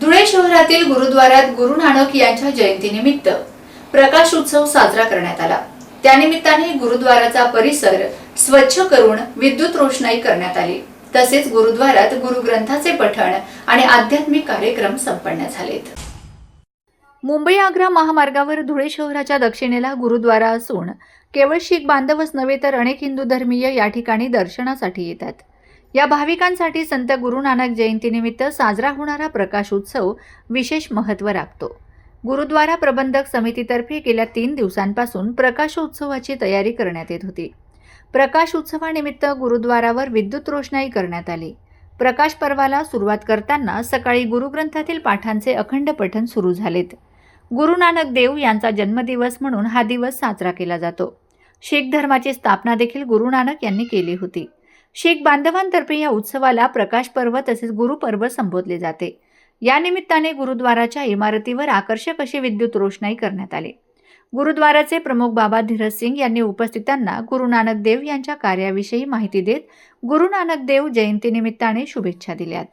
धुळे शहरातील गुरुद्वारात गुरु नानक यांच्या जयंतीनिमित्त प्रकाश उत्सव साजरा करण्यात आला. त्यानिमित्ताने गुरुद्वाराचा परिसर स्वच्छ करून विद्युत रोषणाई करण्यात आली. तसेच गुरुद्वारात गुरुग्रंथाचे पठण आणि आध्यात्मिक कार्यक्रम संपन्न झालेत. मुंबई आग्रा महामार्गावर धुळे शहराच्या दक्षिणेला गुरुद्वारा असून केवळ शीख बांधवच नव्हे तर अनेक हिंदू धर्मीय या ठिकाणी दर्शनासाठी येतात. या भाविकांसाठी संत गुरु नानक जयंतीनिमित्त साजरा होणारा प्रकाश उत्सव विशेष महत्त्व राखतो गुरुद्वारा प्रबंधक समितीतर्फे गेल्या तीन दिवसांपासून प्रकाशोत्सवाची तयारी करण्यात येत होती. प्रकाश उत्सवानिमित्त गुरुद्वारावर विद्युत रोषणाई करण्यात आली. प्रकाश पर्वाला सुरुवात करताना सकाळी गुरुग्रंथातील पाठांचे अखंड पठण सुरू झालेत. गुरु नानक देव यांचा जन्मदिवस म्हणून हा दिवस साजरा केला जातो. शीख धर्माची स्थापना देखील गुरु नानक यांनी केली होती. शीख बांधवांतर्फे या उत्सवाला प्रकाश पर्व तसेच गुरुपर्व संबोधले जाते. या निमित्ताने गुरुद्वाराच्या इमारतीवर आकर्षक अशी विद्युत रोषणाई करण्यात आली. गुरुद्वाराचे प्रमुख बाबा धीरज सिंग यांनी उपस्थितांना गुरु नानक देव यांच्या कार्याविषयी माहिती देत गुरु नानक देव जयंतीनिमित्ताने शुभेच्छा दिल्यात.